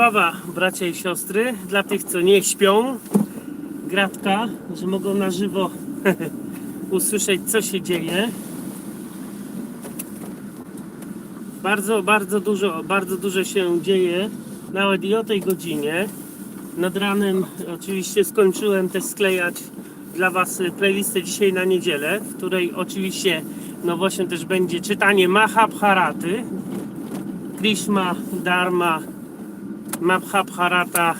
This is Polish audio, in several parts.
Sława, bracia i siostry, dla tych, co nie śpią, gratka, że mogą na żywo usłyszeć, co się dzieje. Bardzo, bardzo dużo, bardzo dużo się dzieje, nawet i o tej godzinie. Nad ranem oczywiście skończyłem też sklejać dla Was playlistę dzisiaj na niedzielę, w której oczywiście nowością też będzie czytanie Mahabharaty, Krishma, Dharma, Mahabharata.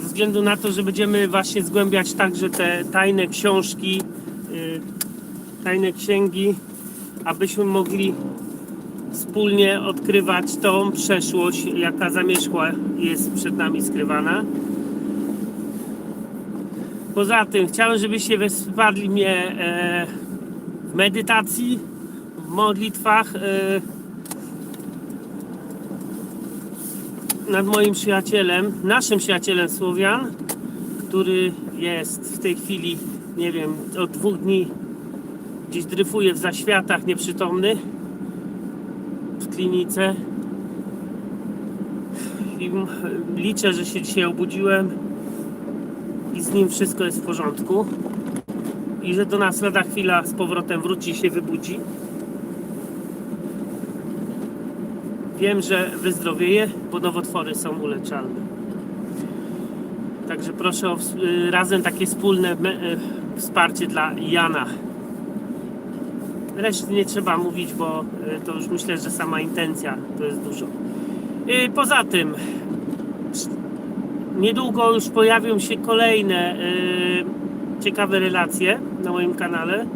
Ze względu na to, że będziemy właśnie zgłębiać także te tajne książki, y, tajne księgi, abyśmy mogli wspólnie odkrywać tą przeszłość, jaka zamierzchła jest przed nami skrywana. Poza tym chciałem, żebyście wsparli mnie e, w medytacji, w modlitwach nad moim przyjacielem, naszym przyjacielem Słowian, który jest w tej chwili, nie wiem, od dwóch dni gdzieś dryfuje w zaświatach nieprzytomny w klinice. I liczę, że się dzisiaj obudziłem i z nim wszystko jest w porządku. I że do nas lada chwila z powrotem wróci i się wybudzi. Wiem, że wyzdrowieje, bo nowotwory są uleczalne. Także proszę o y, razem takie wspólne y, wsparcie dla Jana. Reszty nie trzeba mówić, bo y, to już myślę, że sama intencja to jest dużo. Poza tym, niedługo już pojawią się kolejne ciekawe relacje na moim kanale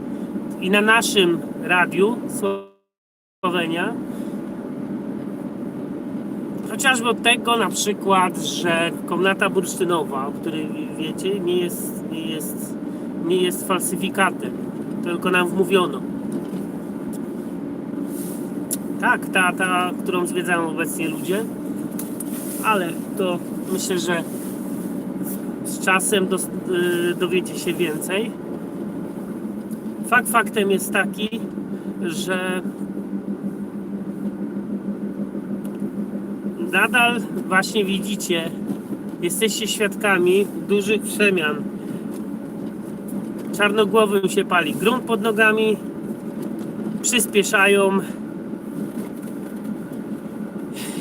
i na naszym radiu Słowenia. Chociażby od tego na przykład, że komnata bursztynowa, o której wiecie, nie jest, nie jest, nie jest falsyfikatem, tylko nam wmówiono. Tak, ta, ta, którą zwiedzają obecnie ludzie, ale to myślę, że z czasem dos, y, dowiecie się więcej. Fakt faktem jest taki, że nadal właśnie widzicie, jesteście świadkami dużych przemian. Czarnogłowym się pali grunt pod nogami, przyspieszają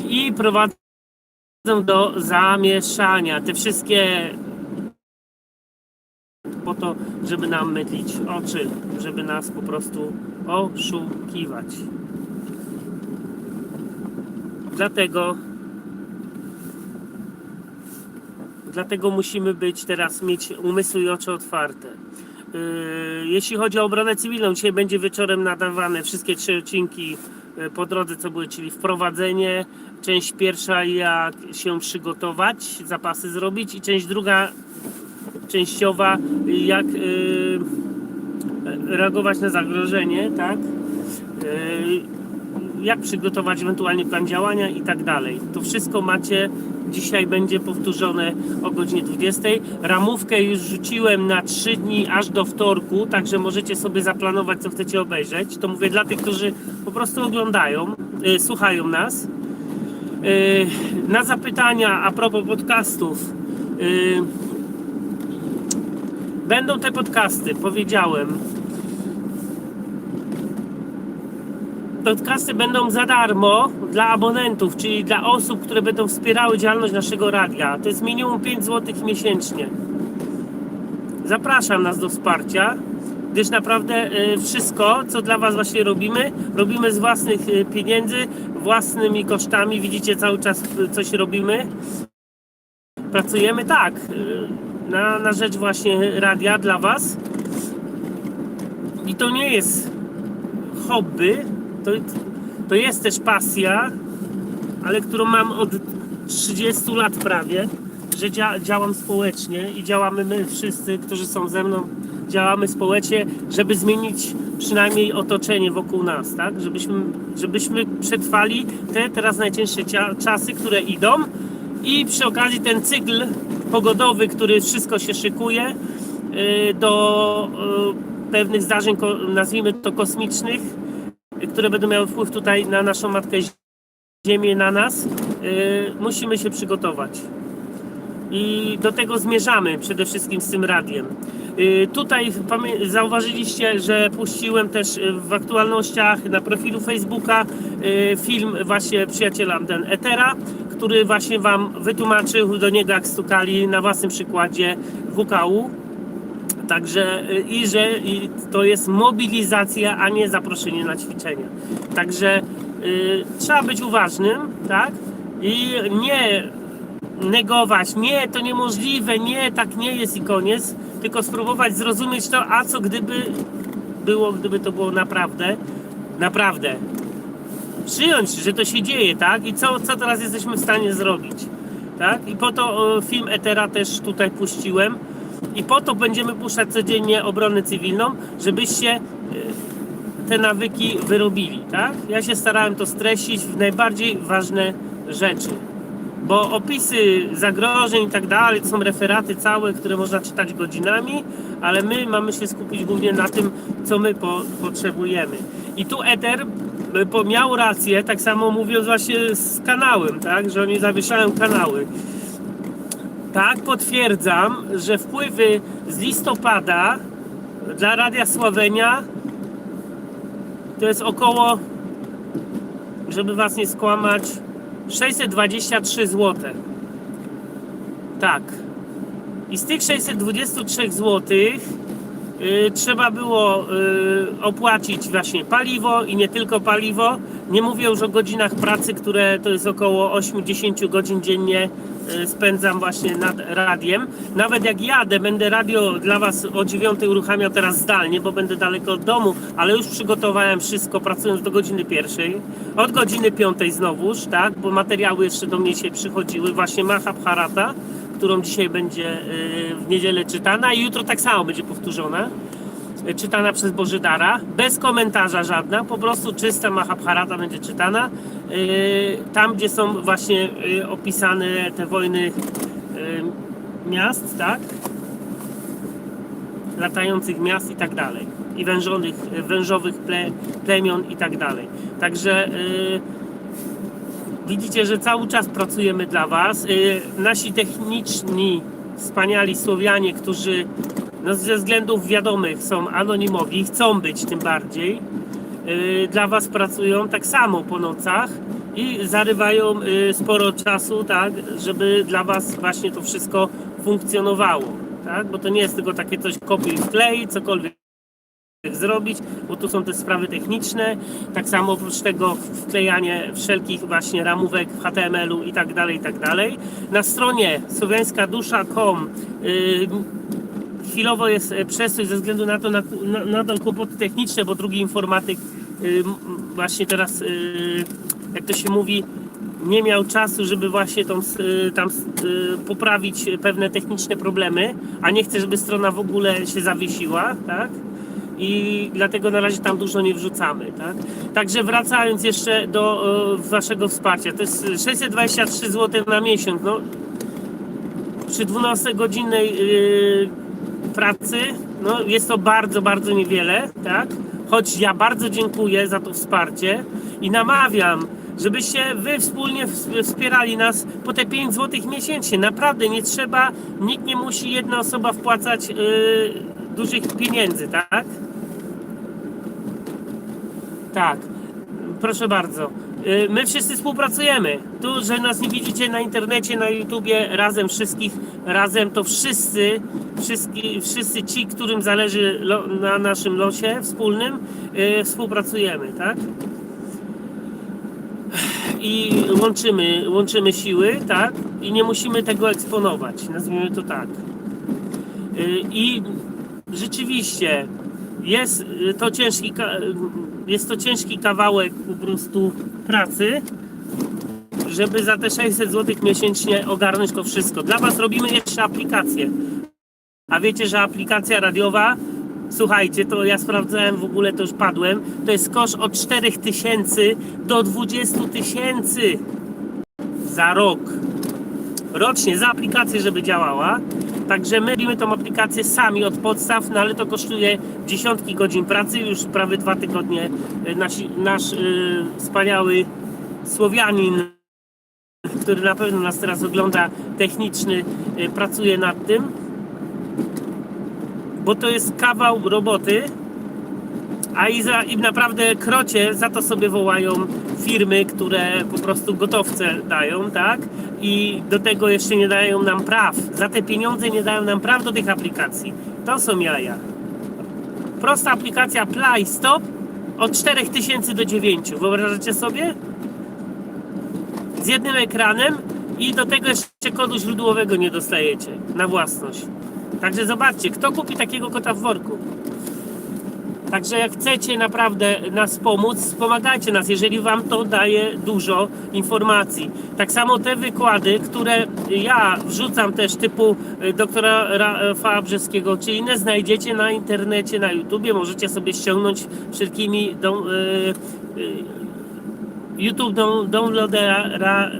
i prowadzą do zamieszania. Te wszystkie po to, żeby nam mydlić oczy, żeby nas po prostu oszukiwać. Dlatego Dlatego musimy być teraz, mieć umysły i oczy otwarte. Yy, Jeśli chodzi o obronę cywilną, dzisiaj będzie wieczorem nadawane wszystkie trzy odcinki yy, po drodze, co były, czyli wprowadzenie, część pierwsza, jak się przygotować, zapasy zrobić i część druga, częściowa, jak yy, reagować na zagrożenie, tak? Yy, jak przygotować ewentualnie plan działania i tak dalej. To wszystko macie. Dzisiaj będzie powtórzone o godzinie 20. Ramówkę już rzuciłem na 3 dni aż do wtorku, także możecie sobie zaplanować, co chcecie obejrzeć. To mówię dla tych, którzy po prostu oglądają, y, słuchają nas. Y, na zapytania a propos podcastów. y, będą te podcasty, powiedziałem. Podcasty będą za darmo dla abonentów, czyli dla osób, które będą wspierały działalność naszego radia. To jest minimum 5 zł miesięcznie. Zapraszam nas do wsparcia, gdyż naprawdę y, wszystko, co dla Was właśnie robimy, robimy z własnych y, pieniędzy, własnymi kosztami. Widzicie cały czas y, coś robimy. Pracujemy tak, na, na rzecz właśnie radia dla Was. I to nie jest hobby, to, to jest też pasja, ale którą mam od 30 lat prawie, że dzia, działam społecznie i działamy my wszyscy, którzy są ze mną, działamy społecznie, żeby zmienić przynajmniej otoczenie wokół nas, tak? Żebyśmy, żebyśmy przetrwali te teraz najcięższe czasy, które idą i przy okazji ten cykl pogodowy, który wszystko się szykuje yy, do yy, pewnych zdarzeń, nazwijmy to kosmicznych, które będą miały wpływ tutaj na naszą Matkę ziemię na nas, y, musimy się przygotować. I do tego zmierzamy przede wszystkim z tym radiem. Y, Tutaj zauważyliście, że puściłem też y, w aktualnościach na profilu Facebooka film właśnie przyjaciela ten Etera, który właśnie Wam wytłumaczył do niego jak stukali na własnym przykładzie WKU. Także y, i że i to jest mobilizacja, a nie zaproszenie na ćwiczenia. Także y, trzeba być uważnym, tak? I nie negować, nie, to niemożliwe, nie, tak nie jest i koniec, tylko spróbować zrozumieć to, a co gdyby było, gdyby to było naprawdę, naprawdę. Przyjąć, że to się dzieje, tak? I co, co teraz jesteśmy w stanie zrobić, tak? I po to film Etera też tutaj puściłem i po to będziemy puszczać codziennie obronę cywilną, żebyście e, te nawyki wyrobili, tak? Ja się starałem to streścić w najbardziej ważne rzeczy bo opisy zagrożeń i tak dalej to są referaty całe, które można czytać godzinami, ale my mamy się skupić głównie na tym, co my po, potrzebujemy. I tu Ether po- miał rację, tak samo mówiąc właśnie z kanałem, tak, że oni zawieszają kanały. Tak, potwierdzam, że wpływy z listopada dla Radia Sławenia to jest około, żeby was nie skłamać, 623 zł. Tak. I z tych 623 zł y, trzeba było y, opłacić właśnie paliwo i nie tylko paliwo. Nie mówię już o godzinach pracy, które to jest około 8-10 godzin dziennie spędzam właśnie nad radiem. Nawet jak jadę, będę radio dla Was o 9 uruchamiał teraz zdalnie, bo będę daleko od domu, ale już przygotowałem wszystko, pracując do godziny pierwszej. Od godziny piątej znowuż, tak, bo materiały jeszcze do mnie się przychodziły, właśnie Mahabharata, którą dzisiaj będzie y, w niedzielę czytana i jutro tak samo będzie powtórzona y, czytana przez Bożydara, bez komentarza żadna, po prostu czysta Mahabharata będzie czytana. y, Tam, gdzie są właśnie y, opisane te wojny y, miast, tak? Latających miast i tak dalej. I wężonych, wężowych ple, plemion i tak dalej. Także y, Widzicie, że cały czas pracujemy dla Was. Y, Nasi techniczni, wspaniali Słowianie, którzy no, ze względów wiadomych są anonimowi, chcą być tym bardziej, y, dla Was pracują tak samo po nocach i zarywają y, sporo czasu, tak, żeby dla Was właśnie to wszystko funkcjonowało. Tak? Bo to nie jest tylko takie coś kopiuj wklej, cokolwiek zrobić, bo tu są te sprawy techniczne. Tak samo oprócz tego wklejanie wszelkich właśnie ramówek w HTML-u i tak dalej, i tak dalej. Na stronie słowiańskadusza.com chwilowo jest e, przestój ze względu na to, na, na, nadal kłopoty techniczne, bo drugi informatyk m- właśnie teraz, yy, jak to się mówi, nie miał czasu, żeby właśnie tą, y, tam y, poprawić pewne techniczne problemy, a nie chce, żeby strona w ogóle się zawiesiła, tak? i dlatego na razie tam dużo nie wrzucamy. Tak? Także wracając jeszcze do e, waszego wsparcia, to jest 623 zł na miesiąc. No, przy 12-godzinnej yy, pracy no, jest to bardzo, bardzo niewiele, tak? choć ja bardzo dziękuję za to wsparcie i namawiam, żebyście wy wspólnie ws- wspierali nas po te 5 zł miesięcznie. Naprawdę nie trzeba, nikt nie musi jedna osoba wpłacać yy, dużych pieniędzy, tak? Tak, proszę bardzo. Y, My wszyscy współpracujemy. Tu, że nas nie widzicie na internecie, na YouTubie, razem wszystkich, razem to wszyscy, wszyscy, wszyscy ci, którym zależy lo, na naszym losie wspólnym, y, współpracujemy, tak? I łączymy, łączymy siły, tak? I nie musimy tego eksponować, nazwijmy to tak. Y, I rzeczywiście jest y, to ciężki, jest to ciężki kawałek po prostu pracy, żeby za te 600 zł miesięcznie ogarnąć to wszystko. Dla Was robimy jeszcze aplikację. A wiecie, że aplikacja radiowa, słuchajcie, to ja sprawdzałem w ogóle, to już padłem, to jest koszt od 4000 do 20 tysięcy za rok rocznie za aplikację, żeby działała. Także my robimy tą aplikację sami od podstaw, no ale to kosztuje dziesiątki godzin pracy, już prawie dwa tygodnie y, nasi, nasz y, wspaniały Słowianin, który na pewno nas teraz ogląda, techniczny, y, pracuje nad tym, bo to jest kawał roboty, a i, za, i naprawdę krocie za to sobie wołają firmy, które po prostu gotowce dają, tak? I do tego jeszcze nie dają nam praw. Za te pieniądze nie dają nam praw do tych aplikacji. To są jaja. Prosta aplikacja Play Stop od 4000 do 9. Wyobrażacie sobie? Z jednym ekranem i do tego jeszcze kodu źródłowego nie dostajecie na własność. Także zobaczcie, kto kupi takiego kota w worku? Także jak chcecie naprawdę nas pomóc, pomagajcie nas, jeżeli Wam to daje dużo informacji. Tak samo te wykłady, które ja wrzucam też typu y, doktora Rafała Brzeskiego, czy inne znajdziecie na internecie, na YouTubie, możecie sobie ściągnąć wszelkimi do, y, y, YouTube down- downloadera,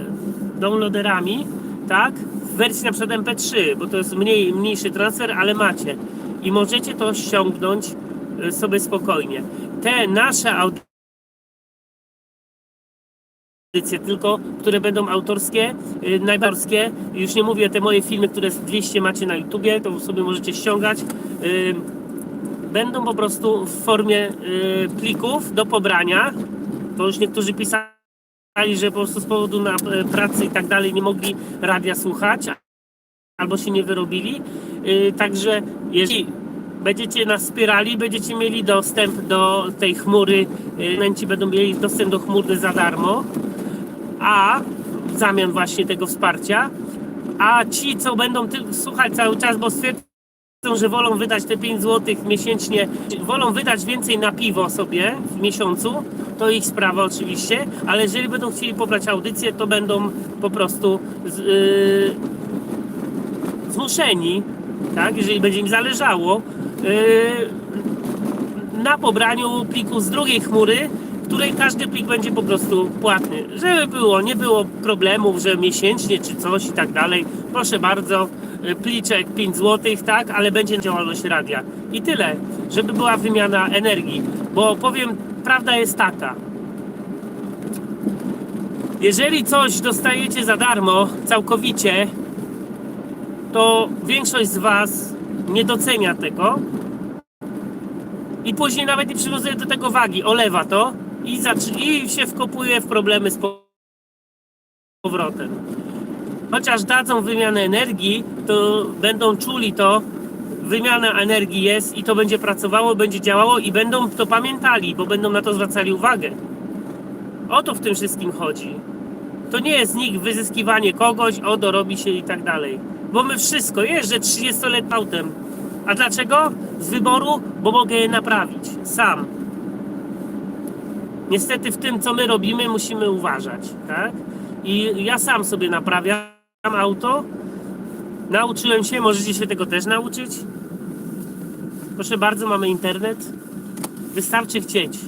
downloaderami, tak? W wersji na przykład MP3, bo to jest mniej, mniejszy transfer, ale macie. I możecie to ściągnąć y, sobie spokojnie. Te nasze audycje tylko, które będą autorskie, y, najbarskie, już nie mówię te moje filmy, które z 200 macie na YouTubie, to sobie możecie ściągać. y, Będą po prostu w formie y, plików do pobrania. To już niektórzy pisali, że po prostu z powodu na pracy i tak dalej nie mogli radia słuchać, albo się nie wyrobili. Także jeżeli będziecie nas wspierali, będziecie mieli dostęp do tej chmury, klienci będą mieli dostęp do chmury za darmo, a w zamian właśnie tego wsparcia, a ci, co będą ty- słuchać cały czas, bo stwierdzą, że wolą wydać te 5 zł miesięcznie, wolą wydać więcej na piwo sobie w miesiącu, to ich sprawa oczywiście, ale jeżeli będą chcieli pobrać audycję, to będą po prostu yy, zmuszeni, tak, jeżeli będzie im zależało, na pobraniu pliku z drugiej chmury, której każdy plik będzie po prostu płatny. Żeby było, nie było problemów, że miesięcznie czy coś i tak dalej. Proszę bardzo, yy, pliczek 5 zł, tak, ale będzie działalność radia. I tyle, żeby była wymiana energii, bo powiem, prawda jest taka. Jeżeli coś dostajecie za darmo, całkowicie, to większość z Was nie docenia tego i później nawet nie przywiązuje do tego wagi, olewa to i, i się wkopuje w problemy z po- powrotem. Chociaż dadzą wymianę energii, to będą czuli to, wymiana energii jest i to będzie pracowało, będzie działało i będą to pamiętali, bo będą na to zwracali uwagę. O to w tym wszystkim chodzi. To nie jest nikt wyzyskiwanie kogoś, o dorobi się i tak dalej. Bo my wszystko, jeżdżę 30-letnim autem. A dlaczego? Z wyboru, bo mogę je naprawić. Sam. Niestety w tym, co my robimy, musimy uważać, tak? I ja sam sobie naprawiam auto. Nauczyłem się, możecie się tego też nauczyć. Proszę bardzo, mamy internet. Wystarczy chcieć.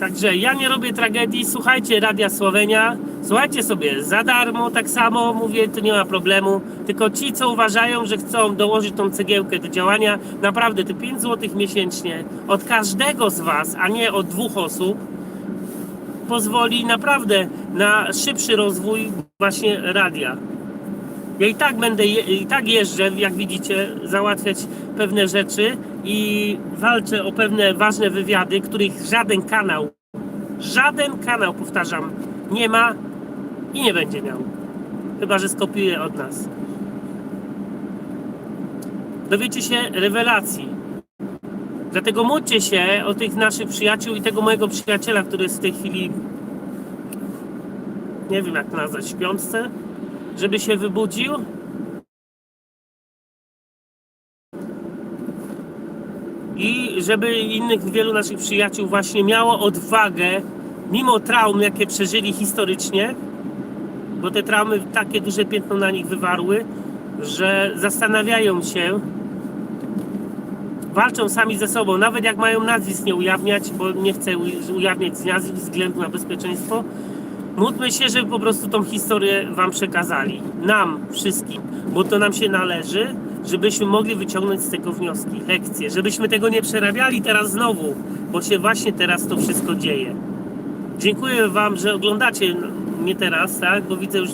Także ja nie robię tragedii, słuchajcie Radia Słowenia, słuchajcie sobie za darmo, tak samo mówię, to nie ma problemu, tylko ci, co uważają, że chcą dołożyć tą cegiełkę do działania, naprawdę te 5 zł miesięcznie od każdego z Was, a nie od dwóch osób, pozwoli naprawdę na szybszy rozwój właśnie radia. Ja i tak będę, i tak jeżdżę, jak widzicie, załatwiać pewne rzeczy i walczę o pewne ważne wywiady, których żaden kanał, żaden kanał, powtarzam, nie ma i nie będzie miał. Chyba, że skopiuje od nas. Dowiecie się rewelacji. Dlatego módlcie się o tych naszych przyjaciół i tego mojego przyjaciela, który jest w tej chwili, nie wiem jak nazwać, w śpiączce, żeby się wybudził. I żeby innych wielu naszych przyjaciół właśnie miało odwagę, mimo traum, jakie przeżyli historycznie, bo te traumy takie duże piętno na nich wywarły, że zastanawiają się, walczą sami ze sobą, nawet jak mają nazwisk nie ujawniać, bo nie chcę ujawniać nazwisk względu na bezpieczeństwo. Módlmy się, żeby po prostu tą historię Wam przekazali. Nam, wszystkim, bo to nam się należy żebyśmy mogli wyciągnąć z tego wnioski, lekcje, żebyśmy tego nie przerabiali teraz znowu, bo się właśnie teraz to wszystko dzieje. Dziękuję Wam, że oglądacie mnie teraz, tak? Bo widzę już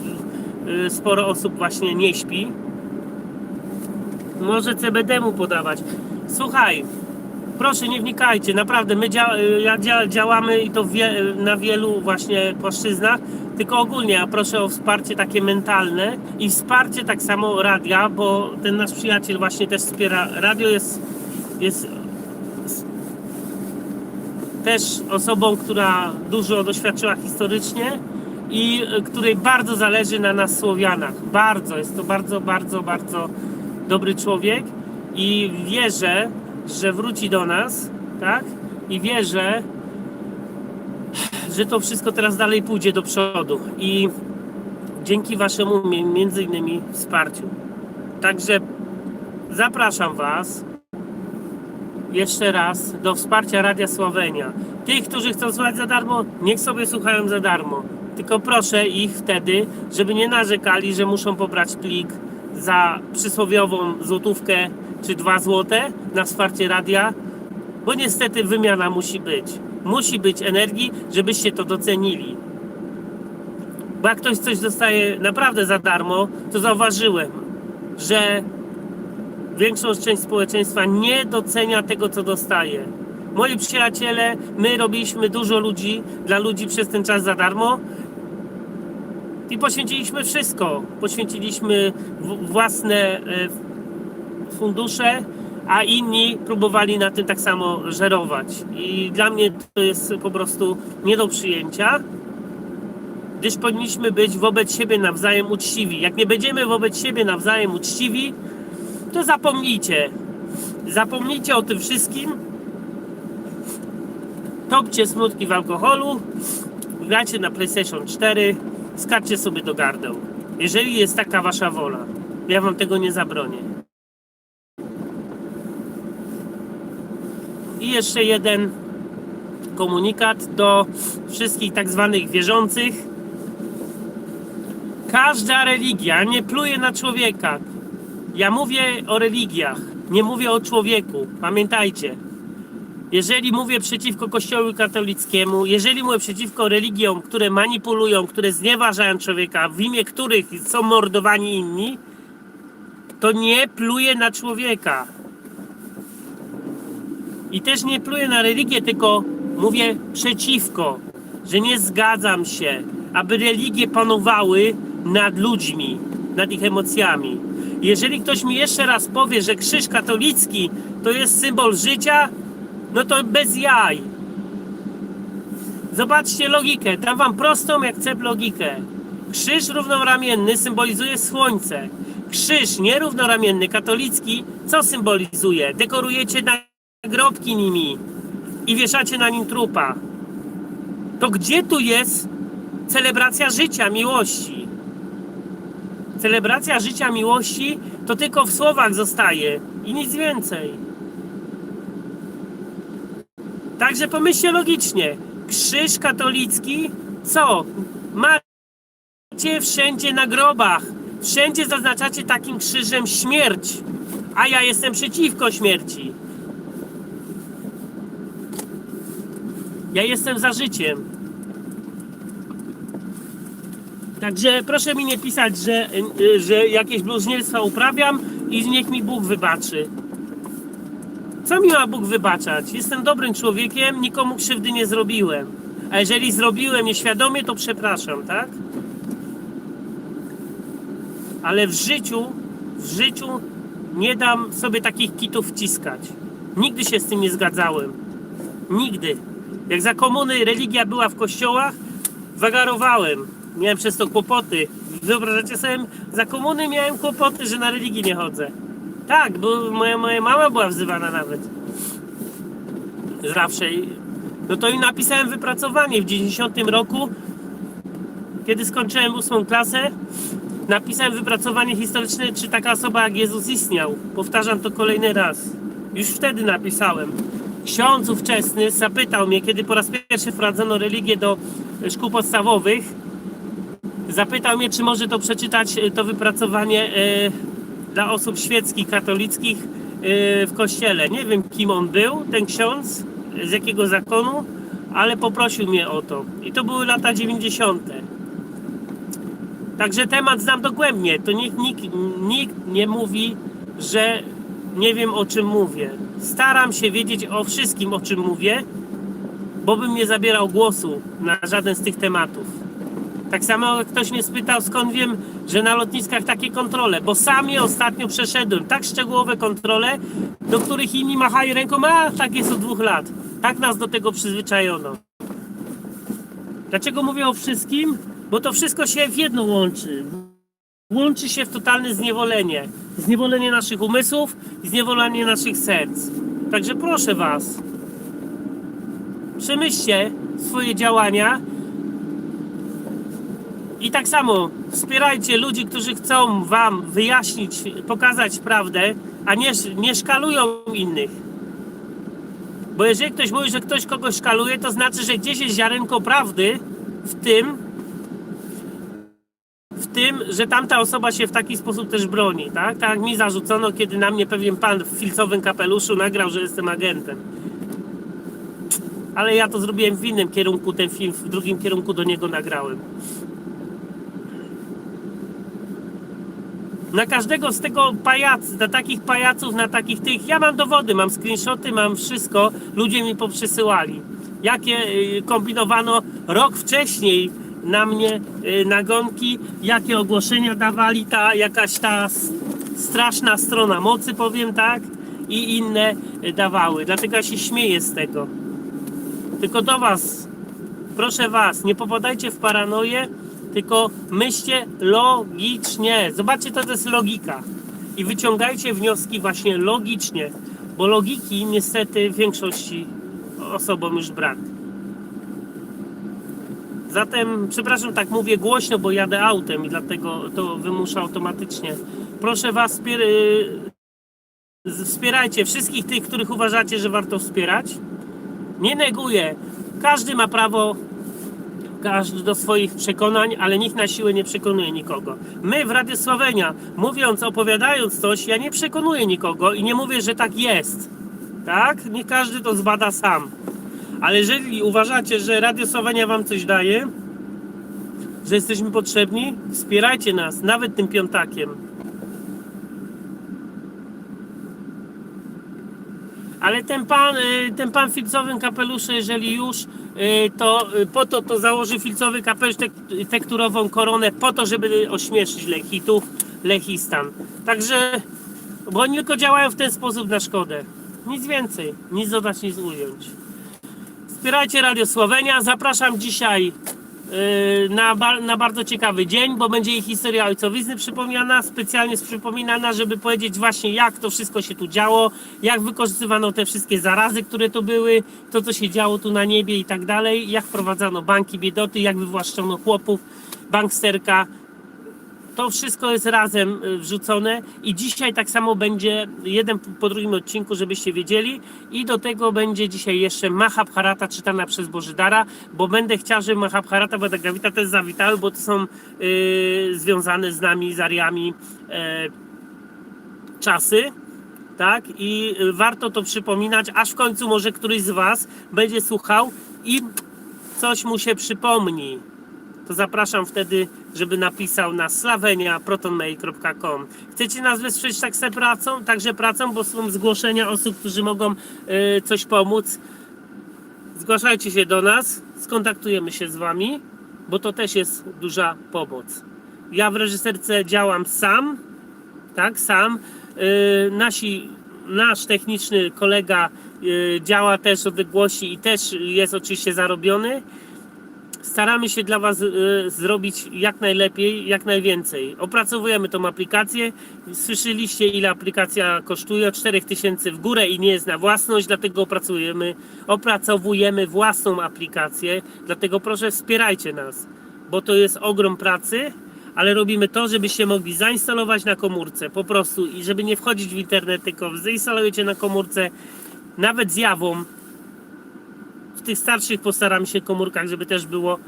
y, sporo osób właśnie nie śpi. Może CBD mu podawać. Słuchaj, proszę nie wnikajcie, naprawdę my dzia ja dzia działamy i to wie na wielu właśnie płaszczyznach, tylko ogólnie ja proszę o wsparcie takie mentalne i wsparcie tak samo radia, bo ten nasz przyjaciel właśnie też wspiera. Radio jest, jest też osobą, która dużo doświadczyła historycznie i y, której bardzo zależy na nas Słowianach. Bardzo, jest to bardzo, bardzo, bardzo dobry człowiek i wierzę, że wróci do nas, tak? I wierzę, że to wszystko teraz dalej pójdzie do przodu i dzięki waszemu mi- między innymi wsparciu. Także zapraszam was jeszcze raz do wsparcia Radia Słowenia. Tych, którzy chcą słuchać za darmo, niech sobie słuchają za darmo. Tylko proszę ich wtedy, żeby nie narzekali, że muszą pobrać plik za przysłowiową złotówkę czy dwa złote na wsparcie radia, bo niestety wymiana musi być. Musi być energii, żebyście to docenili. Bo jak ktoś coś dostaje naprawdę za darmo, to zauważyłem, że większą część społeczeństwa nie docenia tego, co dostaje. Moi przyjaciele, my robiliśmy dużo ludzi dla ludzi przez ten czas za darmo i poświęciliśmy wszystko. Poświęciliśmy własne e, fundusze, a inni próbowali na tym tak samo żerować. I dla mnie to jest po prostu nie do przyjęcia, gdyż powinniśmy być wobec siebie nawzajem uczciwi. Jak nie będziemy wobec siebie nawzajem uczciwi, to zapomnijcie. Zapomnijcie o tym wszystkim. Topcie smutki w alkoholu, grajcie na PlayStation 4, skarcie sobie do gardeł. Jeżeli jest taka wasza wola, ja wam tego nie zabronię. I jeszcze jeden komunikat do wszystkich tak zwanych wierzących. Każda religia nie pluje na człowieka. Ja mówię o religiach, nie mówię o człowieku. Pamiętajcie. Jeżeli mówię przeciwko Kościołowi katolickiemu, jeżeli mówię przeciwko religiom, które manipulują, które znieważają człowieka, w imię których są mordowani inni, to nie pluję na człowieka. I też nie pluję na religię, tylko mówię przeciwko, że nie zgadzam się, aby religie panowały nad ludźmi, nad ich emocjami. Jeżeli ktoś mi jeszcze raz powie, że krzyż katolicki to jest symbol życia, no to bez jaj. Zobaczcie logikę, dam wam prostą jak cep logikę. Krzyż równoramienny symbolizuje słońce. Krzyż nierównoramienny, katolicki, co symbolizuje? Dekorujecie nagrobki nimi i wieszacie na nim trupa. To gdzie tu jest celebracja życia, miłości? Celebracja życia, miłości to tylko w słowach zostaje i nic więcej. Także pomyślcie logicznie. Krzyż katolicki, co? Macie wszędzie na grobach. Wszędzie zaznaczacie takim krzyżem śmierć. A ja jestem przeciwko śmierci. Ja jestem za życiem. Także proszę mi nie pisać, że, y, że jakieś bluźnierstwa uprawiam i niech mi Bóg wybaczy. Co mi ma Bóg wybaczać? Jestem dobrym człowiekiem, nikomu krzywdy nie zrobiłem. A jeżeli zrobiłem nieświadomie, to przepraszam, tak? Ale w życiu, w życiu nie dam sobie takich kitów wciskać. Nigdy się z tym nie zgadzałem. Nigdy. Jak za komuny religia była w kościołach, wagarowałem. Miałem przez to kłopoty. Wyobrażacie sobie, za komuny miałem kłopoty, że na religii nie chodzę. Tak, bo moja, moja mama była wzywana nawet. Zawsze. No to i napisałem wypracowanie w 90 roku, kiedy skończyłem ósmą klasę. Napisałem wypracowanie historyczne, czy taka osoba jak Jezus istniał. Powtarzam to kolejny raz. Już wtedy napisałem. Ksiądz ówczesny zapytał mnie, kiedy po raz pierwszy wprowadzono religię do szkół podstawowych, zapytał mnie, czy może to przeczytać, e, to wypracowanie e, dla osób świeckich, katolickich yy, w kościele. Nie wiem kim on był, ten ksiądz, z jakiego zakonu, ale poprosił mnie o to. I to były lata 90. Także temat znam dogłębnie. To nikt, nikt, nikt nie mówi, że nie wiem o czym mówię. Staram się wiedzieć o wszystkim, o czym mówię, bo bym nie zabierał głosu na żaden z tych tematów. Tak samo ktoś mnie spytał, skąd wiem, że na lotniskach takie kontrole, bo sami ostatnio przeszedłem tak szczegółowe kontrole, do których inni machają ręką, a tak jest od dwóch lat. Tak nas do tego przyzwyczajono. Dlaczego mówię o wszystkim? Bo to wszystko się w jedno łączy. Łączy się w totalne zniewolenie. Zniewolenie naszych umysłów i zniewolenie naszych serc. Także proszę Was, przemyślcie swoje działania i tak samo wspierajcie ludzi, którzy chcą Wam wyjaśnić, pokazać prawdę, a nie, nie szkalują innych. Bo jeżeli ktoś mówi, że ktoś kogoś szkaluje, to znaczy, że gdzieś jest ziarenko prawdy w tym, w tym, że tamta osoba się w taki sposób też broni, tak? Tak mi zarzucono, kiedy na mnie pewien pan w filcowym kapeluszu nagrał, że jestem agentem. Ale ja to zrobiłem w innym kierunku, ten film w drugim kierunku do niego nagrałem. Na każdego z tego pajac, na takich pajaców, na takich tych, ja mam dowody, mam screenshoty, mam wszystko, ludzie mi poprzesyłali. Jakie y, kombinowano rok wcześniej na mnie y, nagonki, jakie ogłoszenia dawali, ta jakaś ta straszna strona mocy, powiem tak, i inne y, dawały. Dlatego ja się śmieję z tego. Tylko do Was, proszę Was, nie popadajcie w paranoję, tylko myślcie logicznie. Zobaczcie, to, jest logika. I wyciągajcie wnioski właśnie logicznie, bo logiki niestety większości osobom już brak. Zatem, przepraszam, tak mówię głośno, bo jadę autem i dlatego to wymusza automatycznie. Proszę Was, z- wspierajcie wszystkich tych, których uważacie, że warto wspierać. Nie neguję. Każdy ma prawo każdy do swoich przekonań, ale nikt na siłę nie przekonuje nikogo. My w Radiu Słowenia, mówiąc, opowiadając coś, ja nie przekonuję nikogo i nie mówię, że tak jest. Tak? Nie każdy to zbada sam. Ale jeżeli uważacie, że Radio Słowenia wam coś daje, że jesteśmy potrzebni, wspierajcie nas, nawet tym piątakiem. Ale ten pan, y, ten pan w filcowym kapeluszu, jeżeli już, y, to y, po to to założy filcowy kapelusz, tek- tekturową koronę, po to, żeby ośmieszyć Lechitów, Lechistan. Także, bo oni tylko działają w ten sposób na szkodę. Nic więcej, nic dodać, nic ująć. Wspierajcie Radio Słowenia. Zapraszam dzisiaj na, bar- na bardzo ciekawy dzień, bo będzie jej historia ojcowizny przypomniana, specjalnie przypominana, żeby powiedzieć właśnie jak to wszystko się tu działo, jak wykorzystywano te wszystkie zarazy, które tu były, to co się działo tu na niebie i tak dalej, jak wprowadzano banki biedoty, jak wywłaszczono chłopów, banksterka, to wszystko jest razem y, wrzucone i dzisiaj tak samo będzie jeden po drugim odcinku, żebyście wiedzieli i do tego będzie dzisiaj jeszcze Mahabharata czytana przez Bożydara, bo będę chciał, żeby Mahabharata Bhagavad Gita też zawitały, bo to są y, związane z nami, z Ariami e, czasy. Tak, i y, warto to przypominać, aż w końcu może któryś z Was będzie słuchał i coś mu się przypomni to zapraszam wtedy, żeby napisał na slavenia.protonmail.com. Chcecie nas wesprzeć także pracą, także pracą, bo są zgłoszenia osób, którzy mogą y, coś pomóc. Zgłaszajcie się do nas, skontaktujemy się z Wami, bo to też jest duża pomoc. Ja w reżyserce działam sam, tak, sam. Yy, nasi, nasz techniczny kolega yy, działa też od odległości i też jest oczywiście zarobiony. Staramy się dla Was y, zrobić jak najlepiej, jak najwięcej. Opracowujemy tą aplikację. Słyszeliście, ile aplikacja kosztuje? Od 4000 w górę i nie jest na własność, dlatego opracujemy, opracowujemy własną aplikację. Dlatego proszę, wspierajcie nas, bo to jest ogrom pracy, ale robimy to, żebyście mogli zainstalować na komórce po prostu i żeby nie wchodzić w internet, tylko zainstalujecie na komórce, nawet z jawą, tych starszych postaram się komórkach, żeby też było,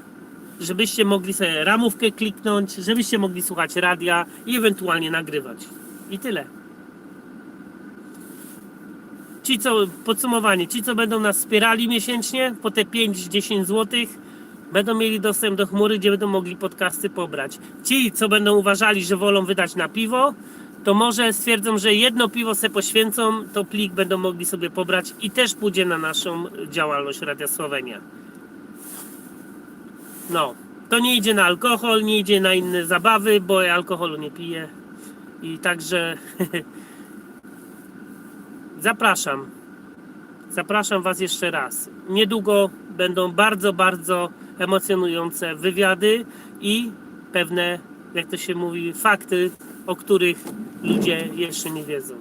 żebyście mogli sobie ramówkę kliknąć, żebyście mogli słuchać radia i ewentualnie nagrywać. I tyle. Ci, co, podsumowanie, ci, co będą nas wspierali miesięcznie po te 5-10 zł, będą mieli dostęp do chmury, gdzie będą mogli podcasty pobrać. Ci, co będą uważali, że wolą wydać na piwo, to może stwierdzą, że jedno piwo se poświęcą, to plik będą mogli sobie pobrać i też pójdzie na naszą działalność Radia Słowenia. No, to nie idzie na alkohol, nie idzie na inne zabawy, bo ja alkoholu nie piję. I także zapraszam. Zapraszam Was jeszcze raz. Niedługo będą bardzo, bardzo emocjonujące wywiady i pewne, jak to się mówi, fakty, o których ludzie jeszcze nie wiedzą.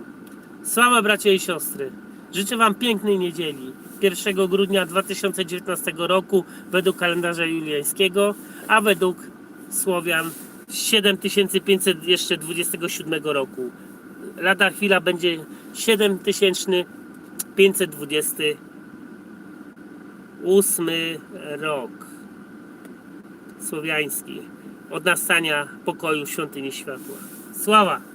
Sława bracia i siostry. Życzę Wam pięknej niedzieli. 1 grudnia 2019 roku według kalendarza juliańskiego, a według Słowian 7527 roku. Lada chwila będzie 7528 rok słowiański od nastania pokoju świątyni światła. Sława!